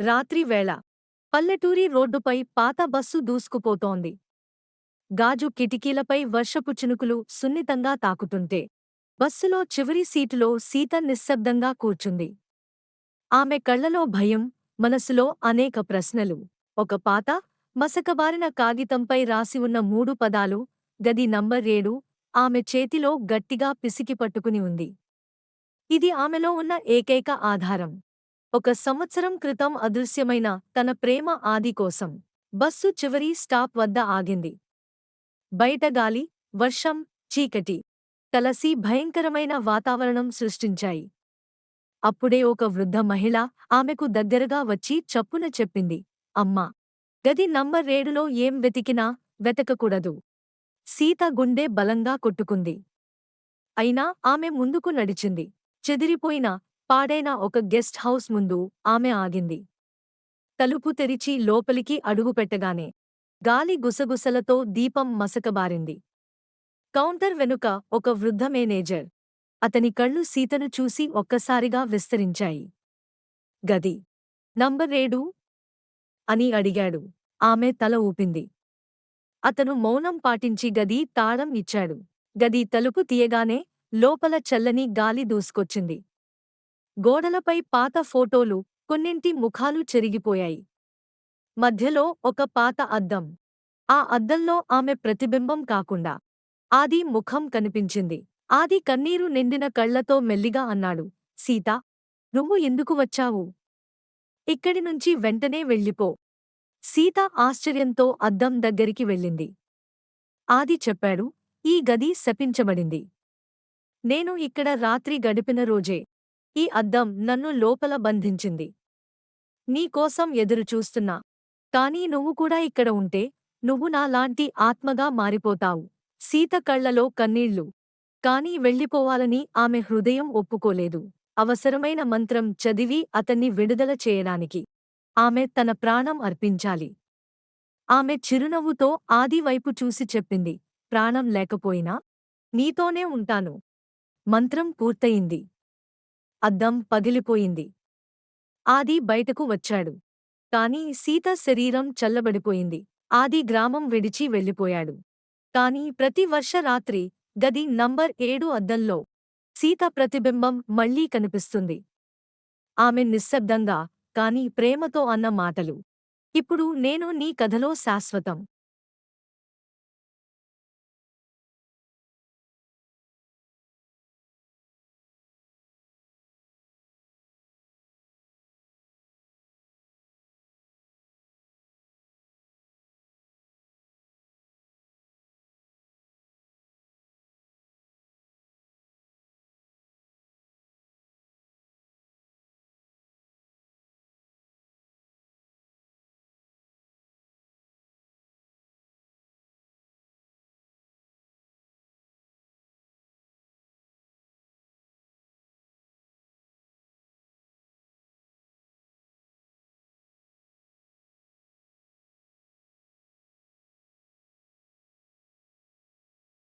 రాత్రివేళ పల్లెటూరి రోడ్డుపై పాత బస్సు దూసుకుపోతోంది. గాజు కిటికీలపై వర్షపు చినుకులు సున్నితంగా తాకుతుంటే. బస్సులో చివరి సీటులో సీత నిశ్శబ్దంగా కూర్చుంది. ఆమె కళ్ళలో భయం మనసులో అనేక ప్రశ్నలు. ఒక పాత మసకబారిన కాగితంపై రాసి ఉన్న మూడు పదాలు గది నంబర్ ఏడు ఆమె చేతిలో గట్టిగా పిసికి పట్టుకుని ఉంది. ఇది ఆమెలో ఉన్న ఏకైక ఆధారం. ఒక సంవత్సరం క్రితం అదృశ్యమైన తన ప్రేమ ఆది కోసం బస్సు చివరి స్టాప్ వద్ద ఆగింది. బయట గాలి వర్షం చీకటి కలసి భయంకరమైన వాతావరణం సృష్టించాయి. అప్పుడే ఒక వృద్ధ మహిళ ఆమెకు దగ్గరగా వచ్చి చప్పున చెప్పింది అమ్మా గది నంబర్ ఏడులో ఏం వెతికినా వెతకకూడదు. సీత గుండె బలంగా కొట్టుకుంది. అయినా ఆమె ముందుకు నడిచింది. చెదిరిపోయిన పాడైన ఒక గెస్ట్ హౌస్ ముందు ఆమె ఆగింది. తలుపు తెరిచి లోపలికి అడుగుపెట్టగానే గాలి గుసగుసలతో దీపం మసకబారింది. కౌంటర్ వెనుక ఒక వృద్ధ మేనేజర్. అతని కళ్ళు సీతను చూసి ఒక్కసారిగా విస్తరించాయి. గది. నంబర్ ఏడు? అని అడిగాడు. ఆమె తల ఊపింది. అతను మౌనం పాటించి గది తాళం ఇచ్చాడు. గది తలుపు తీయగానే లోపల చల్లని గాలి దూసుకొచ్చింది. గోడలపై పాత ఫోటోలు కొన్నింటి ముఖాలు చెరిగిపోయాయి. మధ్యలో ఒక పాత అద్దం. ఆ అద్దంలో ఆమె ప్రతిబింబం కాకుండా ఆది ముఖం కనిపించింది. ఆది కన్నీరు నిండిన కళ్ళతో మెల్లిగా అన్నాడు సీత నువ్వు ఎందుకు వచ్చావు? ఇక్కడి నుంచి వెంటనే వెళ్ళిపో. సీత ఆశ్చర్యంతో అద్దం దగ్గరికి వెళ్ళింది. ఆది చెప్పాడు ఈ గది శపించబడింది. నేను ఇక్కడ రాత్రి గడిపిన రోజే ఈ అద్దం నన్ను లోపల బంధించింది. నీకోసం ఎదురుచూస్తున్నా కానీ నువ్వు కూడా ఇక్కడ ఉంటే నువ్వు నాలాంటి ఆత్మగా మారిపోతావు. సీత కళ్ళలో కన్నీళ్ళు. కాని వెళ్ళిపోవాలని ఆమె హృదయం ఒప్పుకోలేదు. అవసరమైన మంత్రం చదివి అతన్ని విడుదల చేయడానికి. ఆమె తన ప్రాణం అర్పించాలి. ఆమె చిరునవ్వుతో ఆదివైపు చూసి చెప్పింది. ప్రాణం లేకపోయినా నీతోనే ఉంటాను. మంత్రం పూర్తయింది. అద్దం పగిలిపోయింది. ఆది బయటకు వచ్చాడు. కాని సీత శరీరం చల్లబడిపోయింది. ఆది గ్రామం విడిచి వెళ్ళిపోయాడు. కాని ప్రతి వర్ష రాత్రి గది నంబర్ ఏడు అద్దంలో సీత ప్రతిబింబం మళ్ళీ కనిపిస్తుంది. ఆమె నిశ్శబ్దంగా కాని ప్రేమతో అన్న మాటలు. ఇప్పుడు నేను నీ కథలో శాశ్వతం.